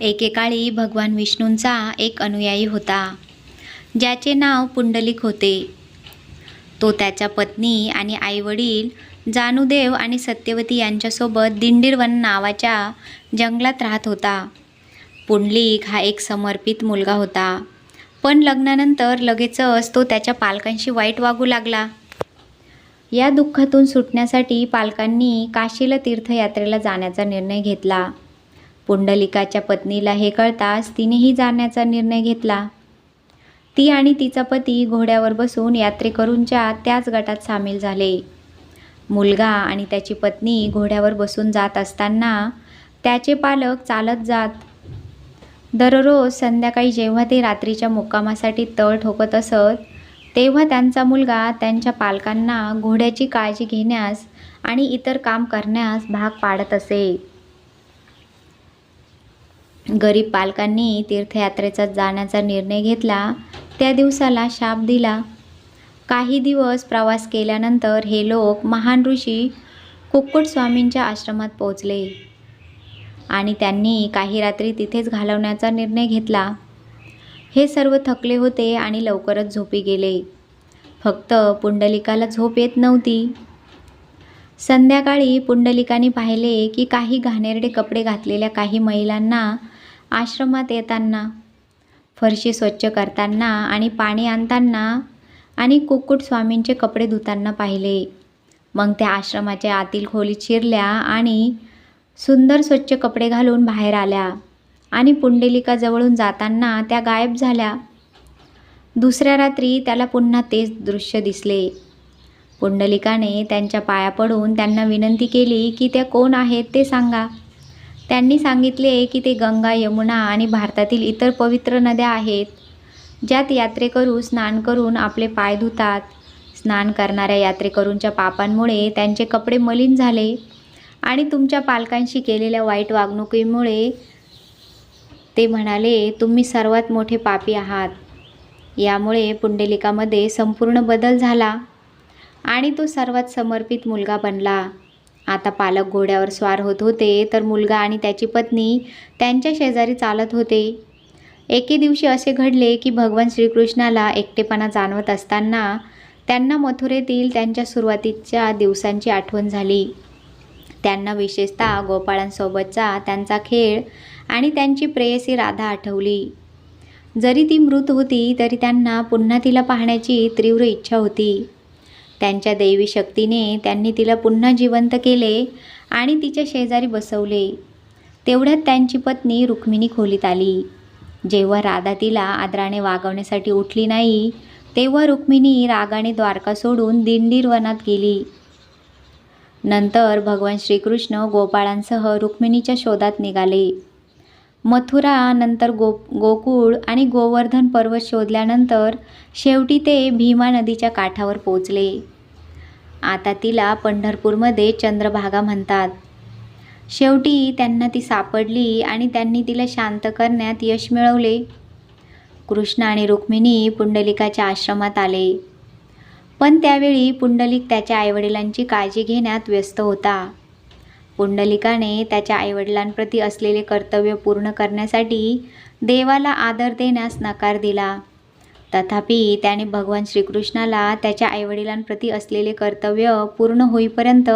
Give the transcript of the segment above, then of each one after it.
एकेकाळी भगवान विष्णूंचा एक अनुयायी होता. ज्याचे नाव पुंडलिक होते. तो त्याच्या पत्नी आणि आईवडील जानुदेव आणि सत्यवती यांच्यासोबत दिंडीरवन नावाच्या जंगलात राहत होता. पुंडलिक हा एक समर्पित मुलगा होता. पण लग्नानंतर लगेचच तो त्याच्या पालकांशी वाईट वागू लागला. या दुःखातून सुटण्यासाठी पालकांनी काशीला तीर्थयात्रेला जाण्याचा निर्णय घेतला. पुंडलिकाच्या पत्नीला हे कळताच तिनेही जाण्याचा निर्णय घेतला. ती आणि तिचा पती घोड्यावर बसून यात्रेकरूंच्या त्याच गटात सामील झाले. मुलगा आणि त्याची पत्नी घोड्यावर बसून जात असताना त्याचे पालक चालत जात. दररोज संध्याकाळी जेव्हा ते रात्रीच्या मुक्कामासाठी तळ ठोकत असत तेव्हा त्यांचा मुलगा त्यांच्या पालकांना घोड्याची काळजी घेण्यास आणि इतर काम करण्यास भाग पाडत असे. गरीब पालकांनी तीर्थयात्रेचा जाण्याचा निर्णय घेतला. त्या दिवसाला शाप दिला. काही दिवस प्रवास केल्यानंतर हे लोक महान ऋषी कुक्कुट स्वामींच्या आश्रमात पोहोचले आणि त्यांनी काही रात्री तिथेच घालवण्याचा निर्णय घेतला. हे सर्व थकले होते आणि लवकरच झोपी गेले. फक्त पुंडलिकाला झोप येत नव्हती. संध्याकाळी पुंडलिकाने पाहिले की काही घाणेरडे कपडे घातलेल्या काही महिलांना आश्रमात येताना फरशी स्वच्छ करताना आणि पाणी आणताना आणि कुक्कुट स्वामींचे कपडे धुताना पाहिले. मग त्या आश्रमाच्या आतील खोलीत चिरल्या आणि सुंदर स्वच्छ कपडे घालून बाहेर आल्या आणि पुंडलिकाजवळून जाताना त्या गायब झाल्या. दुसऱ्या रात्री त्याला पुन्हा तेच दृश्य दिसले. पुंडलिकाने त्यांच्या पाया पडून त्यांना विनंती केली की त्या कोण आहेत ते सांगा. त्यांनी सांगितले की ते गंगा यमुना आणि भारतातील इतर पवित्र नद्या आहेत ज्यात यात्रेकरू स्नान करून आपले पाय धुतात. स्नान करणाऱ्या यात्रेकरूंच्या पापांमुळे त्यांचे कपडे मलिन झाले आणि तुमच्या पालकांशी केलेल्या वाईट वागणुकीमुळे ते म्हणाले तुम्ही सर्वात मोठे पापी आहात. यामुळे पुंडलिकामध्ये संपूर्ण बदल झाला आणि तो सर्वात समर्पित मुलगा बनला. आता पालक घोड्यावर स्वार होत होते तर मुलगा आणि त्याची पत्नी त्यांच्या शेजारी चालत होते. एके दिवशी असे घडले की भगवान श्रीकृष्णाला एकटेपणा जाणवत असताना त्यांना मथुरेतील त्यांच्या सुरुवातीच्या दिवसांची आठवण झाली. त्यांना विशेषतः गोपाळांसोबतचा त्यांचा खेळ आणि त्यांची प्रेयसी राधा आठवली. जरी ती मृत होती तरी त्यांना पुन्हा तिला पाहण्याची तीव्र इच्छा होती. त्यांच्या दैवी शक्तीने त्यांनी तिला पुन्हा जिवंत केले आणि तिच्या शेजारी बसवले. तेवढ्यात त्यांची पत्नी रुक्मिणी खोलीत आली. जेव्हा राधा तिला आदराने वागवण्यासाठी उठली नाही तेव्हा रुक्मिणी रागाने द्वारका सोडून दिंडीर वनात गेली. नंतर भगवान श्रीकृष्ण गोपाळांसह रुक्मिणीच्या शोधात निघाले. मथुरा नंतर गो गोकुळ आणि गोवर्धन पर्वत शोधल्यानंतर शेवटी ते भीमा नदीच्या काठावर पोचले आता तिला पंढरपूरमध्ये चंद्रभागा म्हणतात. शेवटी त्यांना ती सापडली आणि त्यांनी तिला शांत करण्यात यश मिळवले. कृष्ण आणि रुक्मिणी पुंडलिकाच्या आश्रमात आले. पण त्यावेळी पुंडलिक त्याच्या आईवडिलांची काळजी घेण्यात व्यस्त होता. पुंडलिकाने त्याच्या आईवडिलांप्रती असलेले कर्तव्य पूर्ण करण्यासाठी देवाला आदर देण्यास नकार दिला. तथापि त्याने भगवान श्रीकृष्णाला त्याच्या आईवडिलांप्रती असलेले कर्तव्य पूर्ण होईपर्यंत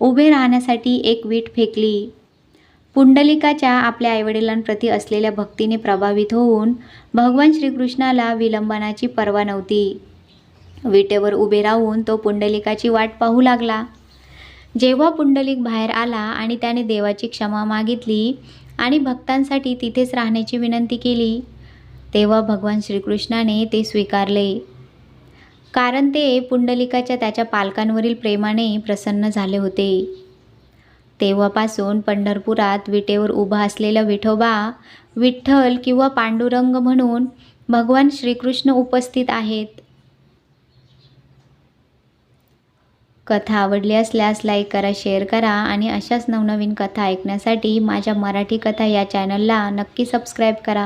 उभे राहण्यासाठी एक वीट फेकली. पुंडलिकाच्या आपल्या आईवडिलांप्रती असलेल्या भक्तीने प्रभावित होऊन भगवान श्रीकृष्णाला विलंबनाची पर्वा नव्हती. विटेवर उभे राहून तो पुंडलिकाची वाट पाहू लागला. जेव्हा पुंडलिक बाहेर आला आणि त्याने देवाची क्षमा मागितली आणि भक्तांसाठी तिथेच राहण्याची विनंती केली तेव्हा भगवान श्रीकृष्णाने ते स्वीकारले. कारण ते पुंडलिकाच्या त्याच्या पालकांवरील प्रेमाने प्रसन्न झाले होते. तेव्हापासून पंढरपुरात विटेवर उभा असलेला विठोबा विठ्ठल किंवा पांडुरंग म्हणून भगवान श्रीकृष्ण उपस्थित आहेत. कथा आवडली असल्यास लाईक करा शेअर करा आणि अशाच नवनवीन कथा ऐकण्यासाठी माझ्या मराठी कथा या चॅनलला नक्की सबस्क्राईब करा.